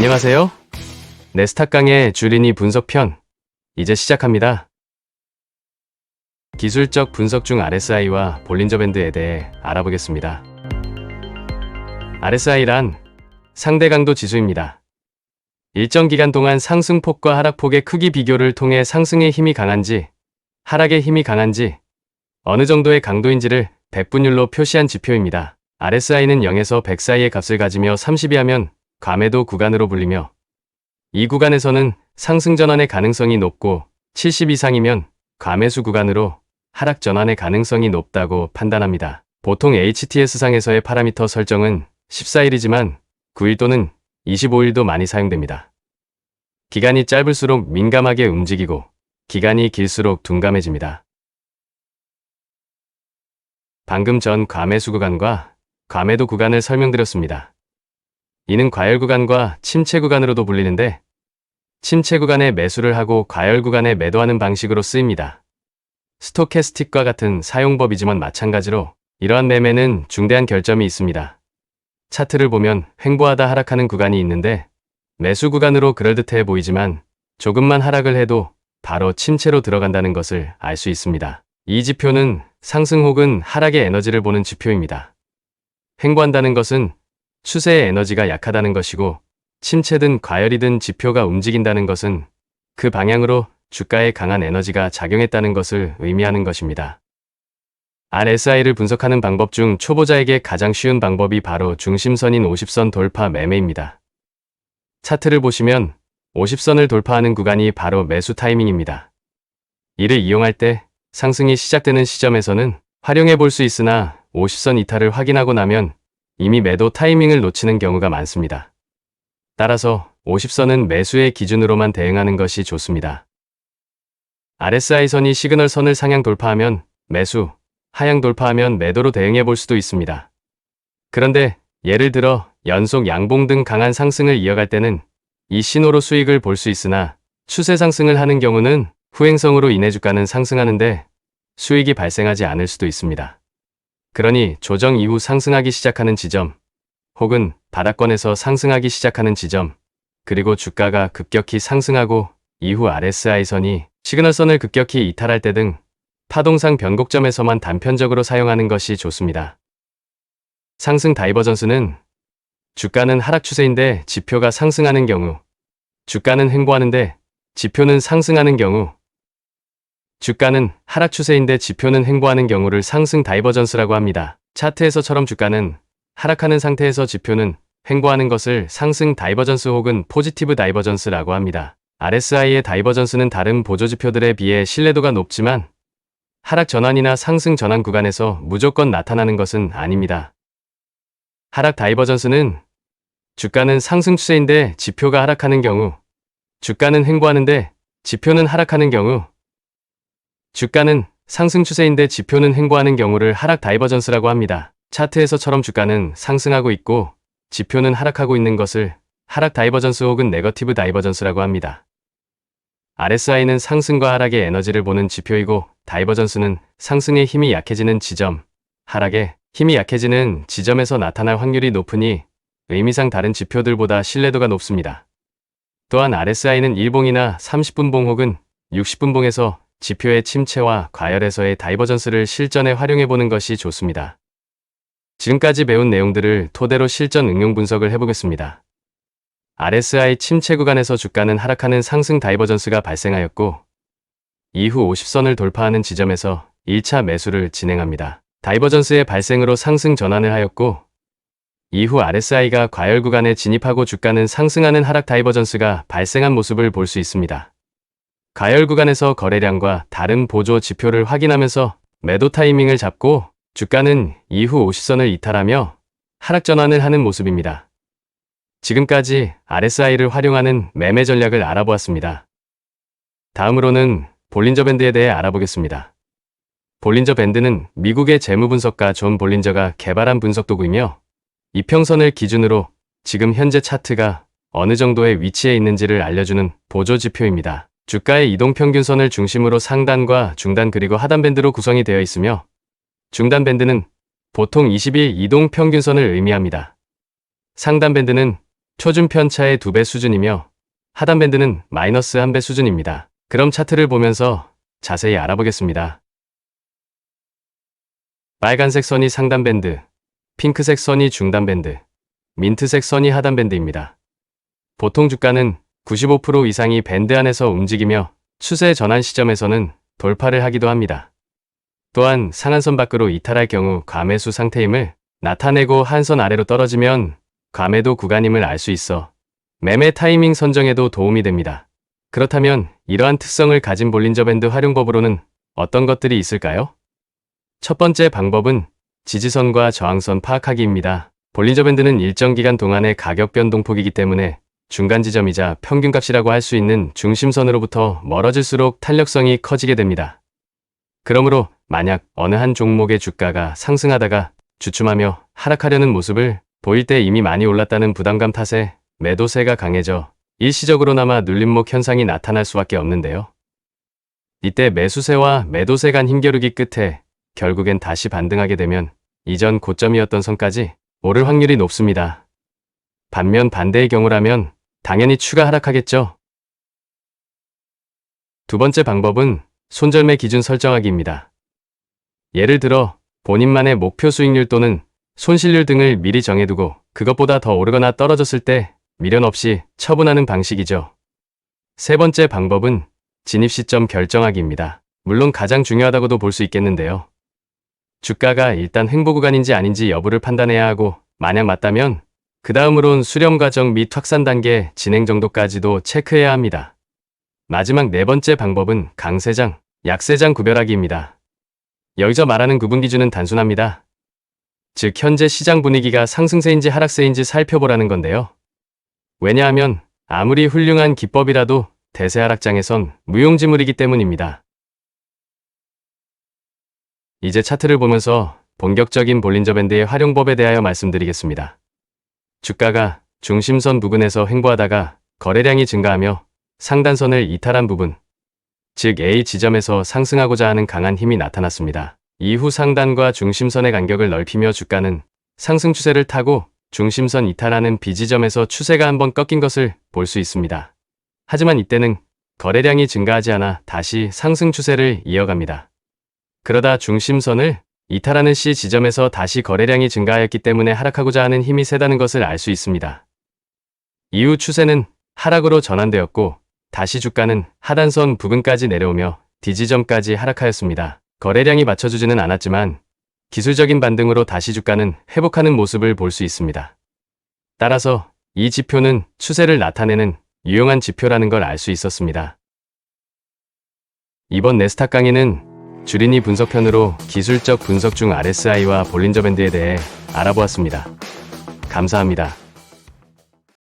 안녕하세요. 네스탁강의 주린이 분석편 이제 시작합니다. 기술적 분석 중 RSI와 볼린저 밴드에 대해 알아보겠습니다. RSI란 상대 강도 지수입니다. 일정 기간 동안 상승폭과 하락폭의 크기 비교를 통해 상승의 힘이 강한지 하락의 힘이 강한지 어느 정도의 강도인지를 백분율로 표시한 지표입니다. RSI는 0에서 100 사이의 값을 가지며 30이 하면 과매도 구간으로 불리며 이 구간에서는 상승 전환의 가능성이 높고 70 이상이면 과매수 구간으로 하락 전환의 가능성이 높다고 판단합니다. 보통 HTS상에서의 파라미터 설정은 14일이지만 9일 또는 25일도 많이 사용됩니다. 기간이 짧을수록 민감하게 움직이고 기간이 길수록 둔감해집니다. 방금 전 과매수 구간과 과매도 구간을 설명드렸습니다. 이는 과열 구간과 침체 구간으로도 불리는데 침체 구간에 매수를 하고 과열 구간에 매도하는 방식으로 쓰입니다. 스토캐스틱과 같은 사용법이지만 마찬가지로 이러한 매매는 중대한 결점이 있습니다. 차트를 보면 횡보하다 하락하는 구간이 있는데 매수 구간으로 그럴듯해 보이지만 조금만 하락을 해도 바로 침체로 들어간다는 것을 알 수 있습니다. 이 지표는 상승 혹은 하락의 에너지를 보는 지표입니다. 횡보한다는 것은 추세의 에너지가 약하다는 것이고 침체든 과열이든 지표가 움직인다는 것은 그 방향으로 주가에 강한 에너지가 작용했다는 것을 의미하는 것입니다. RSI를 분석하는 방법 중 초보자에게 가장 쉬운 방법이 바로 중심선인 50선 돌파 매매입니다. 차트를 보시면 50선을 돌파하는 구간이 바로 매수 타이밍입니다. 이를 이용할 때 상승이 시작되는 시점에서는 활용해 볼 수 있으나 50선 이탈을 확인하고 나면 이미 매도 타이밍을 놓치는 경우가 많습니다. 따라서 50선은 매수의 기준으로만 대응하는 것이 좋습니다. RSI선이 시그널 선을 상향 돌파하면 매수, 하향 돌파하면 매도로 대응해 볼 수도 있습니다. 그런데 예를 들어 연속 양봉 등 강한 상승을 이어갈 때는 이 신호로 수익을 볼 수 있으나 추세 상승을 하는 경우는 후행성으로 인해 주가는 상승하는데 수익이 발생하지 않을 수도 있습니다. 그러니 조정 이후 상승하기 시작하는 지점, 혹은 바닥권에서 상승하기 시작하는 지점, 그리고 주가가 급격히 상승하고 이후 RSI선이 시그널선을 급격히 이탈할 때 등 파동상 변곡점에서만 단편적으로 사용하는 것이 좋습니다. 상승 다이버전스는 주가는 하락 추세인데 지표가 상승하는 경우, 주가는 횡보하는데 지표는 상승하는 경우, 주가는 하락 추세인데 지표는 횡보하는 경우를 상승 다이버전스라고 합니다. 차트에서처럼 주가는 하락하는 상태에서 지표는 횡보하는 것을 상승 다이버전스 혹은 포지티브 다이버전스라고 합니다. RSI의 다이버전스는 다른 보조지표들에 비해 신뢰도가 높지만 하락 전환이나 상승 전환 구간에서 무조건 나타나는 것은 아닙니다. 하락 다이버전스는 주가는 상승 추세인데 지표가 하락하는 경우, 주가는 횡보하는데 지표는 하락하는 경우, 주가는 상승 추세인데 지표는 횡보하는 경우를 하락 다이버전스라고 합니다. 차트에서처럼 주가는 상승하고 있고 지표는 하락하고 있는 것을 하락 다이버전스 혹은 네거티브 다이버전스라고 합니다. RSI는 상승과 하락의 에너지를 보는 지표이고 다이버전스는 상승의 힘이 약해지는 지점, 하락의 힘이 약해지는 지점에서 나타날 확률이 높으니 의미상 다른 지표들보다 신뢰도가 높습니다. 또한 RSI는 1봉이나 30분봉 혹은 60분봉에서 지표의 침체와 과열에서의 다이버전스를 실전에 활용해보는 것이 좋습니다. 지금까지 배운 내용들을 토대로 실전 응용 분석을 해보겠습니다. RSI 침체 구간에서 주가는 하락하는 상승 다이버전스가 발생하였고 이후 50선을 돌파하는 지점에서 1차 매수를 진행합니다. 다이버전스의 발생으로 상승 전환을 하였고 이후 RSI가 과열 구간에 진입하고 주가는 상승하는 하락 다이버전스가 발생한 모습을 볼 수 있습니다. 과열 구간에서 거래량과 다른 보조 지표를 확인하면서 매도 타이밍을 잡고 주가는 이후 50선을 이탈하며 하락 전환을 하는 모습입니다. 지금까지 RSI를 활용하는 매매 전략을 알아보았습니다. 다음으로는 볼린저 밴드에 대해 알아보겠습니다. 볼린저 밴드는 미국의 재무 분석가 존 볼린저가 개발한 분석 도구이며 이평선을 기준으로 지금 현재 차트가 어느 정도의 위치에 있는지를 알려주는 보조 지표입니다. 주가의 이동 평균선을 중심으로 상단과 중단 그리고 하단 밴드로 구성이 되어 있으며 중단 밴드는 보통 20일 이동 평균선을 의미합니다. 상단 밴드는 초중 편차의 2배 수준이며 하단 밴드는 마이너스 1배 수준입니다. 그럼 차트를 보면서 자세히 알아보겠습니다. 빨간색 선이 상단 밴드, 핑크색 선이 중단 밴드, 민트색 선이 하단 밴드입니다. 보통 주가는 95% 이상이 밴드 안에서 움직이며 추세 전환 시점에서는 돌파를 하기도 합니다. 또한 상한선 밖으로 이탈할 경우 과매수 상태임을 나타내고 한선 아래로 떨어지면 과매도 구간임을 알 수 있어 매매 타이밍 선정에도 도움이 됩니다. 그렇다면 이러한 특성을 가진 볼린저 밴드 활용법으로는 어떤 것들이 있을까요? 첫 번째 방법은 지지선과 저항선 파악하기입니다. 볼린저 밴드는 일정 기간 동안의 가격 변동폭이기 때문에 중간 지점이자 평균값이라고 할 수 있는 중심선으로부터 멀어질수록 탄력성이 커지게 됩니다. 그러므로 만약 어느 한 종목의 주가가 상승하다가 주춤하며 하락하려는 모습을 보일 때 이미 많이 올랐다는 부담감 탓에 매도세가 강해져 일시적으로나마 눌림목 현상이 나타날 수밖에 없는데요. 이때 매수세와 매도세 간 힘겨루기 끝에 결국엔 다시 반등하게 되면 이전 고점이었던 선까지 오를 확률이 높습니다. 반면 반대의 경우라면 당연히 추가 하락하겠죠. 두 번째 방법은 손절매 기준 설정하기입니다. 예를 들어 본인만의 목표 수익률 또는 손실률 등을 미리 정해두고 그것보다 더 오르거나 떨어졌을 때 미련 없이 처분하는 방식이죠. 세 번째 방법은 진입 시점 결정하기입니다. 물론 가장 중요하다고도 볼 수 있겠는데요. 주가가 일단 횡보 구간인지 아닌지 여부를 판단해야 하고 만약 맞다면 그 다음으론 수렴 과정 및 확산 단계 진행 정도까지도 체크해야 합니다. 마지막 네 번째 방법은 강세장, 약세장 구별하기입니다. 여기서 말하는 구분 기준은 단순합니다. 즉 현재 시장 분위기가 상승세인지 하락세인지 살펴보라는 건데요. 왜냐하면 아무리 훌륭한 기법이라도 대세 하락장에선 무용지물이기 때문입니다. 이제 차트를 보면서 본격적인 볼린저 밴드의 활용법에 대하여 말씀드리겠습니다. 주가가 중심선 부근에서 횡보하다가 거래량이 증가하며 상단선을 이탈한 부분, 즉 A 지점에서 상승하고자 하는 강한 힘이 나타났습니다. 이후 상단과 중심선의 간격을 넓히며 주가는 상승 추세를 타고 중심선 이탈하는 B 지점에서 추세가 한번 꺾인 것을 볼 수 있습니다. 하지만 이때는 거래량이 증가하지 않아 다시 상승 추세를 이어갑니다. 그러다 중심선을 이탈하는 C 지점에서 다시 거래량이 증가하였기 때문에 하락하고자 하는 힘이 세다는 것을 알 수 있습니다. 이후 추세는 하락으로 전환되었고 다시 주가는 하단선 부근까지 내려오며 D 지점까지 하락하였습니다. 거래량이 받쳐주지는 않았지만 기술적인 반등으로 다시 주가는 회복하는 모습을 볼 수 있습니다. 따라서 이 지표는 추세를 나타내는 유용한 지표라는 걸 알 수 있었습니다. 이번 네스탁 강의는 주린이 분석편으로 기술적 분석 중 RSI와 볼린저 밴드에 대해 알아보았습니다. 감사합니다.